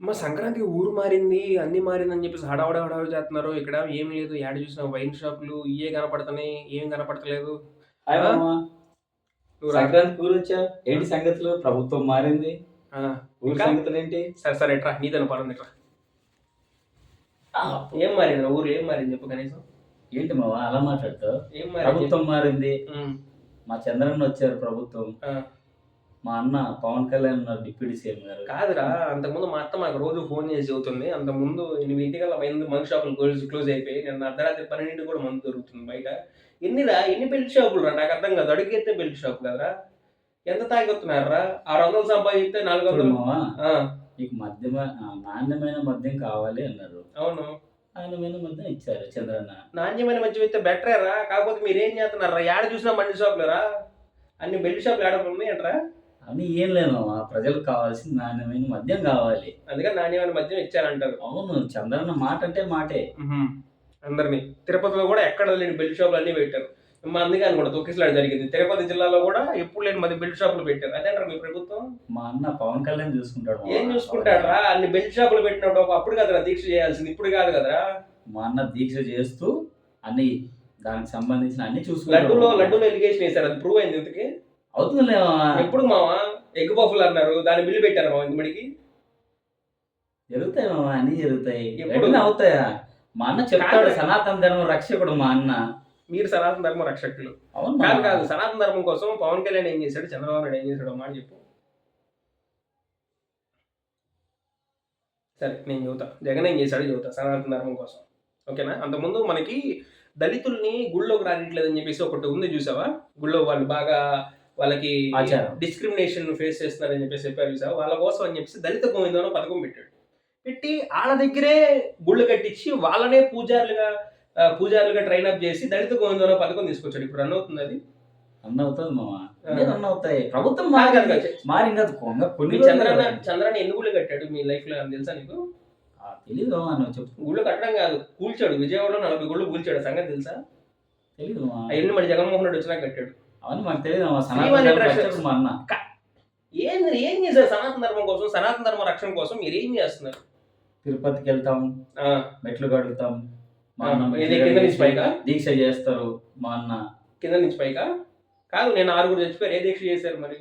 మా సంక్రాంతికి ఊరు మారింది, అన్నీ మారిందని చెప్పేసి హడావుడి, హడావుడి చేస్తున్నారు. ఇక్కడ ఏమి లేదు. ఏడ చూసినా వైన్ షాపులు ఇయ్యే కనపడుతున్నాయి. ఏం కనపడతలేదు. హాయ్ ఆ? మామ నువ్వు రా. సంక్రాంతి ఊరొచ్చావు ఏంటి సంగతులు ప్రభుత్వం మారింది ఆ, ఊరి ఇంకా? సంగతులు ఏంటి సరే సరే ఇట్రా నీతోనే పనుంది ఇట్రా. ఏం మారింది ఊరు ఏం మారింది చెప్పు కనీసం ఏంటి మామ అలా మాట్లాడతావు ఏం మారింది ప్రభుత్వం మారింది ఉమ్, మా చంద్రన్న వచ్చారు ప్రభుత్వం ఆ. మా అన్న పవన్ కళ్యాణ్ ఉన్నారు డిప్యూటీ సీఎం గారు. కాదురా అంతకుముందు మా అత్త మాకు రోజు ఫోన్ చేసి చెబుతుంది అంతకుముందు ఎనిమిది ఇంటికల్లా మంది మందు షాపులు క్లోజ్ క్లోజ్ అయిపోయి నేను అర్ధరాత్రి పన్నెండింటి కూడా మందు దొరుకుతుంది బయట. ఎన్నిరా ఎన్ని బెల్ట్ షాపులు రా నాకు అర్థం కాదు అడుగెత్తే బెల్ట్ షాప్ కదరా? ఎంత తాగొస్తున్నారా ఆరు వందలు సంపాదిస్తే నాలుగు వందలు. మీకు మద్యమ ఆ, నాణ్యమైన మద్యం కావాలి అన్నారు. అవును. నాణ్యమైన మద్యం ఇచ్చారు చంద్రన్న. నాణ్యమైన మధ్య అయితే బెటరేరా కాకపోతే మీరు ఏం చేస్తున్నారా ఏడ చూసినా మండి షాపులేరా? అన్ని బెల్ట్ షాపులు ఏడ ఉన్నాయంటరా అని ఏం లేదు మామ ప్రజలకు కావాల్సిన నాణ్యమైన మద్యం కావాలి. అందుకని నాణ్యమైన మద్యం ఇచ్చారంటారు. అవును చంద్రన్న మాట అంటే మాటే. అందరినీ. తిరుపతిలో కూడా ఎక్కడ లేని బెల్ట్ షాపులు అన్ని పెట్టారు. మా అందుకే అనుకుంటా తొక్కిసలాడు జరిగింది. తిరుపతి జిల్లాలో కూడా ఎప్పుడు లేని మధ్య బెల్ట్ షాపులు పెట్టారు. అదేంటారు మీ ప్రభుత్వం? మా అన్న పవన్ కళ్యాణ్ చూసుకుంటాడు. ఏం చూసుకుంటాడరా? అన్ని బెల్ట్ షాపులు పెట్టినప్పుడు ఒక అప్పుడు కదరా దీక్ష చేయాల్సింది ఇప్పుడు కాదు కదరా. మా అన్న దీక్ష చేస్తూ అన్ని దానికి సంబంధించిన అన్ని చూసుకుంటాడు. లడ్డూలో. లడ్డూలో ఎలిగేషన్ వేశారు. అది ప్రూవ్ అయింది ఇంతకి. అవుతుందిలే మామ. ఎప్పుడు మావా ఎగ్ పఫ్లు అన్నారు. దాని బిల్లు పెట్టారు మావా ఇంతమడికి జరుగుతాయి మామ అన్ని జరుగుతాయి. ఎప్పుడు? అవుతాయా? మా అన్న చెప్తాడు. సనాతన ధర్మం రక్షకుడు మా అన్న. మీరు సనాతన ధర్మ రక్షకులు. అవును కాదు మామ. కాదు సనాతన ధర్మం కోసం పవన్ కళ్యాణ్ ఏం చేశాడు? చంద్రబాబు నాయుడు ఏం చేశాడు? మాట చెప్పు. సరే నేను చెబుతా. జగన్ ఏం చేశాడు చెబుతా సనాతన ధర్మం కోసం. ఓకేనా? అంతకుముందు మనకి దళితుల్ని గుళ్ళోకి రానిట్లేదని చెప్పేసి ఒకటి ఉంది చూసావా? గుళ్ళో వాళ్ళు బాగా వాళ్ళకి. డిస్క్రిమినేషన్ ఫేస్ చేస్తున్నారని చెప్పేసి చెప్పారు చూసావా? వాళ్ళ కోసం అని చెప్పేసి దళిత గోవిందం పథకం పెట్టాడు. పెట్టి వాళ్ళ దగ్గరే గుళ్ళు కట్టించి వాళ్ళనే పూజారులుగా పూజారులుగా ట్రైన్ అప్ చేసి దళిత గోవిందం పథకం తీసుకొచ్చాడు. ఇప్పుడు రన్ అవుతుంది అది? అన్న అవుతుంది మామ. రన్ అవుతాయి? ప్రభుత్వం మారింది. అది కొంగ కొన్ని చంద్రన్న ఎన్ని గుళ్ళు కట్టాడు మీ లైఫ్లో? తెలుసా నీకు? మామ నువ్వు చెప్పు. గుళ్ళు కట్టడం కాదు కూల్చాడు. విజయవాడలో నలభై గుళ్ళు కూల్చాడు. సంగతి తెలుసా? మామ. అవన్నీ జగన్మోహన్ రెడ్డి వచ్చినాక కట్టాడు. అవన్నీ మాకు తెలియదు సనాతన ఏం ఏం చేశారు సనాతన ధర్మం కోసం? సనాతన ధర్మ రక్షణ కోసం మీరు ఏం చేస్తున్నారు? తిరుపతికి వెళ్తాం మెట్లు కడుగుతాం. మా అన్న పైకా? దీక్ష చేస్తారు మా అన్న. కింద నుంచి పైగా కాదు నేను ఆరుగురు చచ్చిపోయారు. ఏ దీక్ష చేశారు మరి?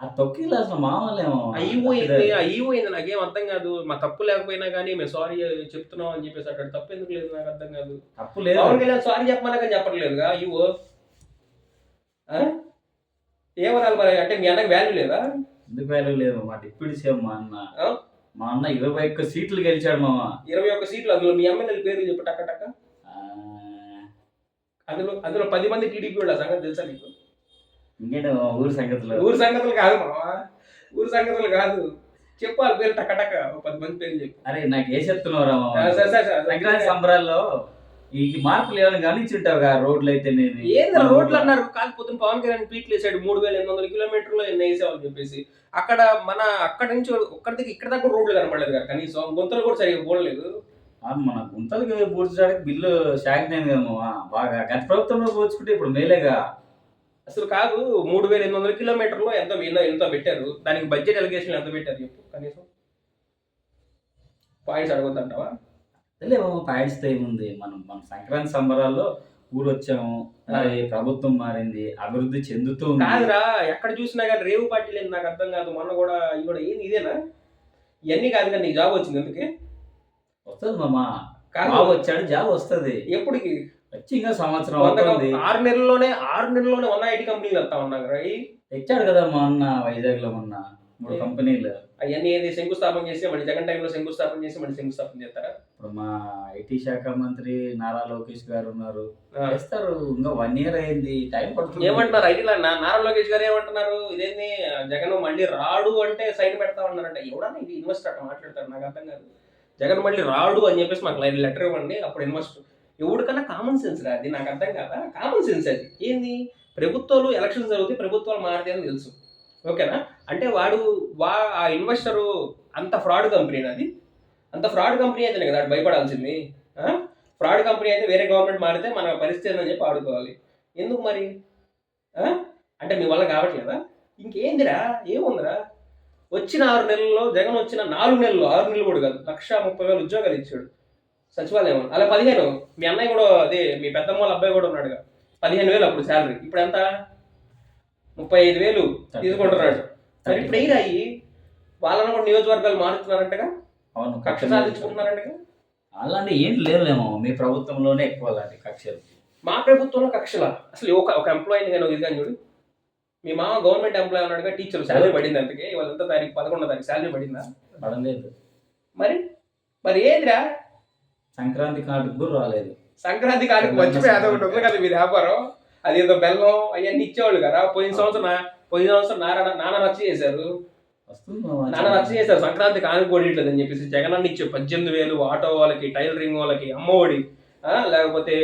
ఆ తొక్కి అసలు మామూలేమో అయ్యిపోయింది అయ్యిపోయింది నాకేం అర్థం కాదు. మా తప్పు లేకపోయినా కానీ మేము సారీ చెప్తున్నాం అని చెప్పేసి అక్కడ తప్పు ఎందుకు లేదు? నాకు అర్థం కాదు. తప్పు లేదు. సారీ చెప్పమన్నా కానీ చెప్పట్లేదుగా? అయ్యో. ఏమనాలి మరి? అంటే మీ అన్నకి వాల్యూ లేదా ఎందుకు వాల్యూ లేదు మా డిప్యూటీ సీఎం మా అన్న? మా అన్న ఇరవై ఒక్క సీట్లు గెలిచాడు మామ. ఇరవై ఒక్క సీట్లు అందులో మీ ఎమ్మెల్యేల పేర్లు చెప్పు టక్క టక్క. అందులో అందులో పది మంది టీడీపీ వాళ్ళ సంగతి తెలుసా నీకు? ఇంకేంటి మామ? ఊరి సంగతులు. ఊరు సంగతులు కాదు మావా ఊరు సంగతులు కాదు. చెప్పు వాళ్ళ పేరు టక్క టక్క. పది మంది పేర్లు చెప్పు. అరే నాకు ఏ మామ? సరే, సరే. సంక్రాంతి సంబరాల్లో ఈ మార్పులు ఏమైనా గమనించుంటావుగా రోడ్లు అయితే ఏంది రోడ్లు అన్నారు. కాకపోతే పవన్ కళ్యాణ్ ట్వీట్లు వేసాడు మూడు వేల ఎనిమిది వందల కిలోమీటర్లు ఎన్ని వేసామని చెప్పేసి. అక్కడ మన అక్కడ నుంచి ఒక్కడి దగ్గర ఇక్కడ దాకా రోడ్లు కనపడలేదు కదా కనీసం గుంతలు కూడా సరిగా పోలేదు మన గుంతలకి పూడ్చడానికి బిల్లు శాంక్షన్ అయింది కదా బాగా గత ప్రభుత్వంలో పోల్చుకుంటే ఇప్పుడు మేలేగా. అసలు కాదు మూడు వేల ఎనిమిది వందల కిలోమీటర్లు ఎంత ఎంత ఎంత పెట్టారు. దానికి బడ్జెట్ ఎలిగేషన్ ఎంత పెట్టారు చెప్పు కనీసం. పాయింట్స్ అడగొద్దంటావా? తెలియ మామ పాయింట్స్ ఏముంది? మనం మన సంక్రాంతి సంబరాల్లో ఊరు వచ్చాము మరి ప్రభుత్వం మారింది అభివృద్ధి చెందుతూ. కాదురా ఎక్కడ చూసినా కానీ రేవు పార్టీ లేదు నాకు అర్థం కాదు. మొన్న కూడా ఇవి కూడా ఏంది? ఇదేనా? ఇవన్నీ కాదు కానీ నీకు జాబ్ వచ్చింది ఎందుకే వస్తుంది మామ. బాబు వచ్చాడు జాబ్ వస్తుంది. ఎప్పటికి? వచ్చి ఇంకా సంవత్సరం అవుతుంది. కం- ఆరు నెలల్లోనే ఆరు నెలల్లోనే వన్ ఐటీ కంపెనీలు వస్తా ఉన్నారు. తెచ్చాడు కదా మా అన్న వైజాగ్లో మొన్న మూడు? కంపెనీలు. అవన్నీ ఏది? శంకుస్థాపన చేసి మళ్ళీ జగన్ టైంలో శంకుస్థాపన చేసి మళ్ళీ శంకుస్థాపన చేస్తారా? ఇప్పుడు మా ఐటీ శాఖ మంత్రి నారా లోకేష్ గారు ఉన్నారు. చేస్తారు. ఇంకా వన్ ఇయర్ అయింది. టైం పడుతుంది. ఏమంటున్నారు? ఐటీలో నా- నారా లోకేష్ గారు ఏమంటున్నారు? ఇదేంది? జగన్ మళ్ళీ రాడు అంటే సైన్ పెడతా ఉన్నారంటే. ఎవడన్నా ఇది ఇన్వెస్ట్ అట్లా మాట్లాడతారు? నాకు అర్థం కాదు. జగన్ మళ్ళీ రాడు అని చెప్పేసి మాకు లెటర్ ఇవ్వండి. అప్పుడు ఇన్వెస్ట్ ఎవరికన్నా కామన్ సెన్స్ రా. అది నాకు అర్థం కాదా? కామన్ సెన్స్ అది. ఏంది? ప్రభుత్వాలు ఎలక్షన్స్ జరుగుతాయి. ప్రభుత్వాలు మారితే అని తెలుసు. ఓకేనా? అంటే వాడు వా ఆ ఇన్వెస్టరు అంత ఫ్రాడ్ కంపెనీ అది? అంత ఫ్రాడ్ కంపెనీ అయితేనే కదా భయపడాల్సింది. ఫ్రాడ్ కంపెనీ అయితే వేరే గవర్నమెంట్ మారితే మన పరిస్థితి అని చెప్పి ఆడుకోవాలి. ఎందుకు మరి? అంటే మీ వల్ల కావట్లేదా? ఇంకేందిరా? ఏముందిరా? వచ్చిన ఆరు నెలల్లో జగన్ వచ్చిన నాలుగు నెలలు ఆరు నెలలు కూడా కాదు లక్ష ముప్పై వేలు ఉద్యోగాలు ఇచ్చాడు సచివాలయం. అలా పదిహేను మీ అన్నయ్య కూడా అదే మీ పెద్దమ్మ వాళ్ళ అబ్బాయి కూడా ఉన్నాడుగా. పదిహేను వేలు అప్పుడు శాలరీ. ఇప్పుడు ఎంత? ముప్పై ఐదు వేలు తీసుకుంటున్నాడు. మరి ఇప్పుడు ఎయిర్ అయ్యి వాళ్ళని కూడా నియోజకవర్గాలు మారుతున్నారంటగా అవును కక్ష సాధించుకుంటున్నారంటగా? అలాంటి ఏం లేదులేమో మీ ప్రభుత్వంలోనే ఎక్కువ అలాంటి కక్షలు. మా ప్రభుత్వంలో కక్షల? అసలు ఒక ఒక ఎంప్లాయీని కానీ ఇది కానీ చూడు. మీ మామ గవర్నమెంట్ ఎంప్లాయీ ఉన్నాడుగా టీచర్ శాలరీ పడింది అంతకే. ఇవాళ ఎంత తారీఖు? పదకొండో తారీఖు శాలరీ పడిందా? పడలేదు. మరి మరి ఏందిరా? సంక్రాంతి కార్డుకు కూడా రాలేదు. సంక్రాంతి కాడికి మర్చిపోయి అదొకటి ఉంది కదా మీ వ్యాపారం. అది ఏదో బెల్లం అవన్నీ ఇచ్చేవాళ్ళు కదా. పోయిన సంవత్సరం పోయిన సంవత్సరం నాన్న నాన్న రచ్చ చేశారు. నాన్న రచ్చ చేశారు. సంక్రాంతి కానుకోవట్లేదు అని చెప్పేసి జగన్ అన్న ఇచ్చే పద్దెనిమిది వేలు ఆటో వాళ్ళకి టైలరింగ్ వాళ్ళకి అమ్మఒడి లేకపోతే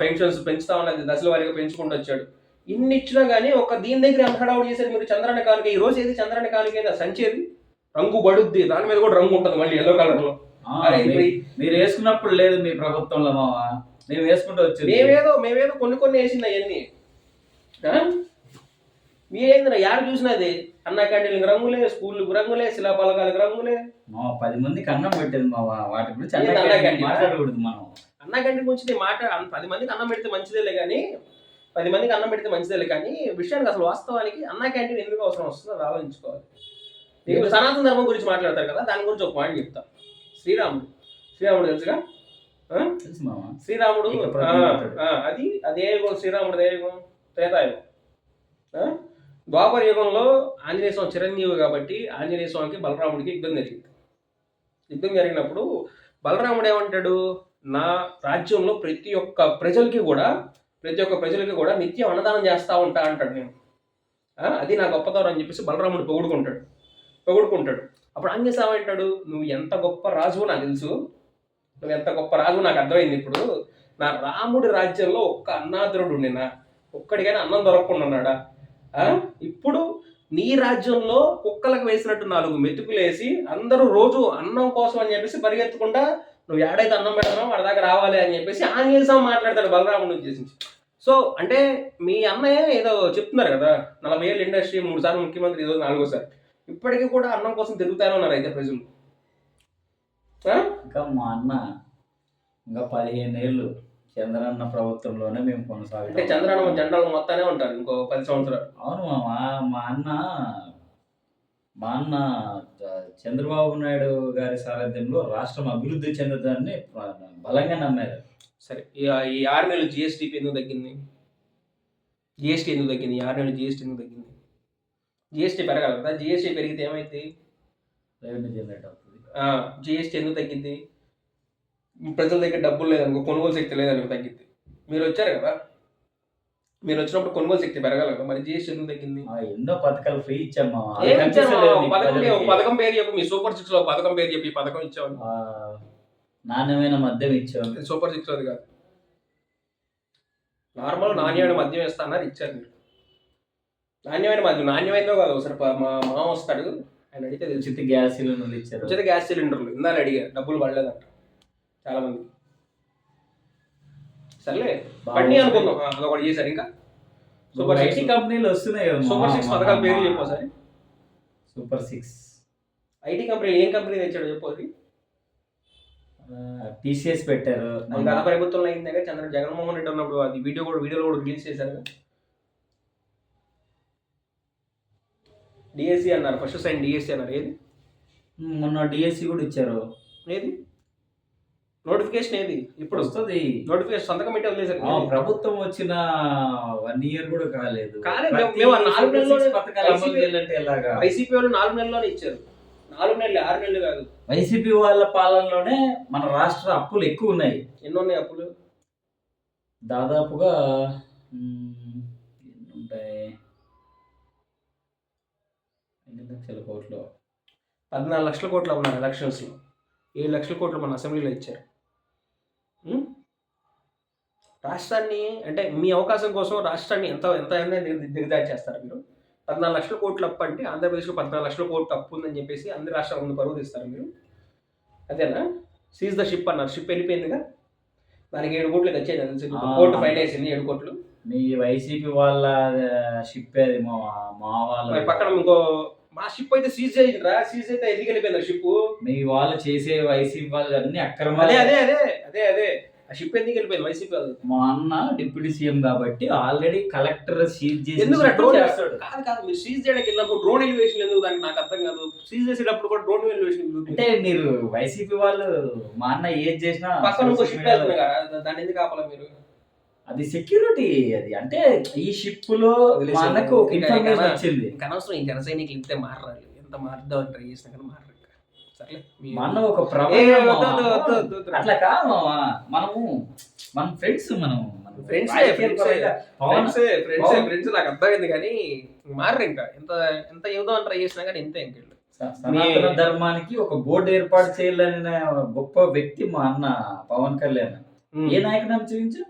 పెన్షన్స్ పెంచుతా ఉన్నది దశల వారీగా పెంచుకుంటూ వచ్చాడు. ఇన్ని ఇచ్చినా కానీ ఒక దీని దగ్గర ఎంత హడావుడు చేశారు మీరు? చంద్రాన్ని కానుక. ఈ రోజు ఏది చంద్రాన్ని కానుక ఏది? సంచేది రంగు పడుద్ది దాని మీద కూడా రంగు ఉంటుంది మళ్ళీ ఎల్లో కలర్లో. మీరు వేసుకున్నప్పుడు లేదు మీ ప్రభుత్వంలో మామ మేము వేసుకుంటూ వచ్చింది. మేమేదో మేమేదో కొన్ని కొన్ని వేసింది అవన్నీ. మీరేంద్ర యాడ చూసినది అన్న క్యాంటీన్లకు రంగులే స్కూళ్ళకు రంగులే శిలాపలకాలకు రంగులే. మా పది మందికి అన్నం పెట్టింది మా వాటి గురించి అన్నం క్యాంటీన్? మాట్లాడకూడదు మనం. అన్న క్యాంటీన్ గురించి నేను మాట అన్- పది మందికి అన్నం పెడితే మంచిదేలే కానీ పది మందికి అన్నం పెడితే మంచిదేలే కానీ విషయానికి అసలు వాస్తవానికి అన్న క్యాంటీన్ ఎందుకు అవసరం వస్తుందో అది ఆలోచించుకోవాలి. సనాతన ధర్మం గురించి మాట్లాడతారు కదా దాని గురించి ఒక పాయింట్ చెప్తా. శ్రీరాముడు. శ్రీరాముడు తెలుసుగా? శ్రీరాముడు అది అదే యుగం? శ్రీరాముడు యుగం? త్రేతాయుగం? ద్వాపర యుగంలో ఆంజనేయ స్వామి చిరంజీవి కాబట్టి ఆంజనేయ స్వామికి బలరాముడికి యుద్ధం జరిగింది. యుద్ధం జరిగినప్పుడు బలరాముడు ఏమంటాడు? నా రాజ్యంలో ప్రతి ఒక్క ప్రజలకి కూడా ప్రతి ఒక్క ప్రజలకి కూడా నిత్యం అన్నదానం చేస్తా ఉంటా అంటాడు నేను. అది నా గొప్పతనం అని చెప్పేసి బలరాముడు పొగుడుకుంటాడు. పొగుడుకుంటాడు. అప్పుడు ఆంజనేయ స్వామి అంటాడు నువ్వు ఎంత గొప్ప రాజువో నాకు తెలుసు. నువ్వు ఎంత గొప్ప రాజు నాకు అర్థమైంది. ఇప్పుడు నా రాముడి రాజ్యంలో ఒక్క అన్నాద్రుడు ఉండినా ఒక్కడికైనా అన్నం దొరకకుండా ఉన్నాడా? ఇప్పుడు నీ రాజ్యంలో కుక్కలకు వేసినట్టు నాలుగు మెతుకులేసి అందరూ రోజు అన్నం కోసం అని చెప్పేసి పరిగెత్తకుండా నువ్వు ఏడైతే అన్నం పెడతావు వాడి దాకా రావాలి అని చెప్పేసి ఆంజనేయ స్వామి మాట్లాడతాడు బలరాముడు ఉద్దేశించి. సో అంటే మీ అన్నయ్య ఏదో చెప్తున్నారు కదా నలభై ఏళ్ళు ఇండస్ట్రీ మూడు సార్లు ముఖ్యమంత్రి ఈరోజు నాలుగోసారి. ఇప్పటికీ కూడా అన్నం కోసం తిరుగుతానే ఉన్నారు అయితే ప్రజలు. ఇంకా మా అన్న ఇంకా పదిహేను ఏళ్ళు చంద్రన్న ప్రభుత్వంలోనే మేము అంటే కొనసాగుతాం చంద్రయానం జెండాలు మొత్తానే ఉంటారు ఇంకో పది సంవత్సరాలు. అవును మామ మా అన్న మా అన్న చంద్రబాబు నాయుడు గారి సారథ్యంలో రాష్ట్రం అభివృద్ధి చెందుతుందని బలంగా నమ్మారు. సరే ఈ ఈ ఆరు నెలలు జిఎస్టీ ఎందుకు తగ్గింది? జిఎస్టీ ఎందుకు తగ్గింది? ఈ ఆరు నెలలు జిఎస్టీ ఎందుకు తగ్గింది? జిఎస్టీ పెరగాలి కదా? జిఎస్టీ పెరిగితే ఏమైంది రెవెన్యూ జనరేట్ అవుతుంది. జిఎస్టీ ఎందుకు తగ్గింది? ప్రజల దగ్గర డబ్బులు లేదనుకో కొనుగోలు శక్తి లేదనుకో తగ్గింది. మీరు వచ్చారు కదా? మీరు వచ్చినప్పుడు కొనుగోలు శక్తి పెరగాలి కదా? మరి జిఎస్టీ ఎందుకు తగ్గింది? ఎన్నో పథకాలు ఫ్రీ ఇచ్చాం మామ అవి ఏమి ఇచ్చారు కనిపిస్తలేదు ఒక మీకు పథకం పేరు చెప్పు. మీ సూపర్ సిక్స్లో పథకం పేరు చెప్పి. పథకం ఇచ్చామని ఆ, నాణ్యమైన మద్యం ఇచ్చాం ఇది సూపర్ సిక్స్ అది కాదు. నార్మల్ నాణ్యమైన మద్యం ఇస్తా అన్నారు ఇచ్చారు మీరు. నాణ్యమైన మద్యం నాణ్యమైనదో కాదు. ఒకసారి మా మామ వస్తాడు. ఆయన అడిగితే తెలుసు ఉచిత గ్యాస్ సిలిండర్లు ఇచ్చారు. ఉచిత గ్యాస్ సిలిండర్లు. ఇందాక అడిగా డబ్బులు పడలేదంట. చాలా మంది సర్లే పడిని అనుకుందాం. అదొకటి చేశారు ఇంకా. Super IT six. కంపెనీలు వస్తున్నాయి కదా సూపర్. సిక్స్ పథకాల పేరు చెప్పు sir super six IT company ఏం కంపెనీ తెచ్చాడు చెప్పు అది. టీసీఎస్ పెట్టారు. గత ప్రభుత్వంలో అయిందే కదా చంద్ర జగన్మోహన్ రెడ్డి ఉన్నప్పుడు అది వీడియో కూడా వీడియోలో కూడా రిలీజ్ చేశారు డిఎస్సి అన్నారు. ఫస్ట్ సైన్ డిఎస్సి అన్నారు. ఏది? మొన్న డిఎస్సి కూడా ఇచ్చారు. ఏది? నోటిఫికేషన్ ఏది? ఇప్పుడు వస్తుంది. నోటిఫికేషన్ సంతకం పెట్టి వదిలేశారు ఆ, ప్రభుత్వం వచ్చిన వన్ ఇయర్ కూడా కాలేదు. వైసీపీ వాళ్ళు నాలుగు నెలల్లోనే ఇచ్చారు. నాలుగు నెలలు ఆరు నెలలు కాదు. వైసీపీ వాళ్ళ పాలనలోనే మన రాష్ట్ర అప్పులు ఎక్కువ ఉన్నాయి. ఎన్ని ఉన్నాయి అప్పులు? దాదాపుగా లక్షల కోట్లు. పద్నాలుగు లక్షల కోట్లు ఉన్నారు ఎలక్షన్స్లో. ఏడు లక్షల కోట్లు మన అసెంబ్లీలో ఇచ్చారు? రాష్ట్రాన్ని అంటే మీ అవకాశం కోసం రాష్ట్రాన్ని ఎంత ఎంత అయినా దిగ- దిగజారి చేస్తారు మీరు. పద్నాలుగు లక్షల కోట్లు అప్పు అంటే ఆంధ్రప్రదేశ్లో పద్నాలుగు లక్షల కోట్లు అప్పు ఉందని చెప్పేసి అన్ని రాష్ట్రాల ముందు పరువు తీస్తారు మీరు. అదేనా? సీజ్ ద షిప్ అన్నారు. షిప్ వెళ్ళిపోయిందిగా? దానికి ఏడు కోట్లు వచ్చాయి. కోర్టు ఫైన్ వేసింది ఏడు కోట్లు. మీ వైసీపీ వాళ్ళ షిప్ అది మా మా వాళ్ళ పక్కన ఇంకో మా షిప్ అయితే సీజ్ చేయండిరా సీజ్ అయితే ఎందుకు వెళ్ళిపోయింది షిప్ మీ వాళ్ళు చేసే వైసీపీ వాళ్ళు అన్ని అదే అక్రమాలే. అదే అదే అదే అదే ఆ షిప్ ఎందుకు వెళ్ళిపోయింది వైసీపీ వాళ్ళు? మా అన్న డిప్యూటీ సీఎం కాబట్టి ఆల్రెడీ కలెక్టర్ సీజ్ చేసి ఎందుకు ship చేస్తాడు. కాదు కాదు మీరు సీజ్ చేయడానికి వెళ్ళినప్పుడు డ్రోన్ ఎలివేషన్ ఎందుకు దానికి నాకు అర్థం కాదు. సీజ్ చేసేటప్పుడు కూడా డ్రోన్ ఎలివేషన్ అంటే మీరు వైసీపీ వాళ్ళు మా అన్న ఏది చేసినా పక్కన ఇంకో షిప్ వెళ్తుంది కదా దాన్ని ఎందుకు ఆపాలా మీరు? అది సెక్యూరిటీ అది అంటే ఈ షిప్లో మా అన్నకు ఒక ఇంకా- ఇన్ఫర్మేషన్ ఇంకా- వచ్చింది. ఇంకా అనవసరం ఈ జన సైనికులు ఇంతే మారాలి ఎంత మారుద్దాం ట్రై చేసినా కానీ మారరు ఇంకా. సర్లే మీ- మా అన్న ఒక ప్రమాదం. అట్లా కాదు. మనము మన ఫ్రెండ్స్ మనం మనం ఫ్రెండ్స్ ఫ్రెండ్స్ పవన్- ఫ్రెండ్స్ నాకు అర్థమైంది కానీ మారరు ఇంకా. ఎంత ఎంత ఏదో ట్రై చేసినా కానీ ఇంతే ఇంక వీళ్ళు. స- సనాతన ధర్మానికి ఒక బోర్డు ఏర్పాటు చేయాలనే గొప్ప వ్యక్తి మా అన్న పవన్ కళ్యాణ్. ఏ నాయకుడు చూపించు?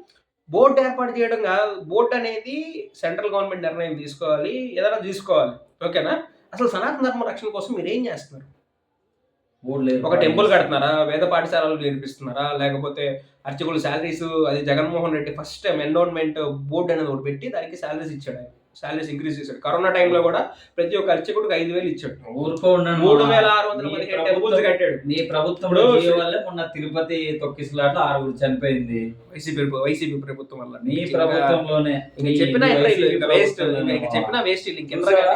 బోర్డు ఏర్పాటు చేయడం కాదు. బోర్డు అనేది సెంట్రల్ గవర్నమెంట్ నిర్ణయం తీసుకోవాలి ఏదైనా తీసుకోవాలి. ఓకేనా? అసలు సనాతన ధర్మ రక్షణ కోసం మీరు ఏం చేస్తున్నారు? బోర్డు ఒక టెంపుల్ కడుతున్నారా? వేద పాఠశాలలు నేర్పిస్తున్నారా? లేకపోతే అర్చకులు శాలరీస్ అది Jaganmohan Reddy first time endowment board అనేది ఒకటి పెట్టి దానికి శాలరీస్ ఇచ్చాడు ఆయన. శాలరీస్ ఇంక్రీజ్ చేశాడు. కరోనా టైంలో కూడా ప్రతి ఒక్క అర్చకుడికి ఐదు వేలు ఇచ్చాడు. మూడు. వేల ఆరు వందల ప్రభుత్వం- కట్టాడు. ఇప్పుడు- జియో వల్లే మొన్న తిరుపతి తొక్కిసలాట ఆరుగురు చనిపోయింది. వైసీపీ వైసీపీ ప్రభుత్వం వల్ల. మీ ప్రభుత్వంలోనే ఇంక చెప్పినా ఇంకా ఇంకా వేస్ట్ ఇంకా చెప్పినా వేస్ట్ ఇంక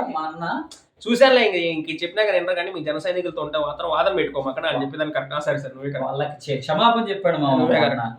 మా అన్న? చూసానులే ఇంక ఇంక చెప్పినా కానీ ఎంటర్ కానీ మీ జన సైనికులతో ఉంటే మాత్రం వాదన పెట్టుకోమాక అని చెప్పేదాన్ని కరెక్ట్ సరే సరే నువ్వే వాళ్ళకి క్ష- క్షమాపణ చెప్పాడు మా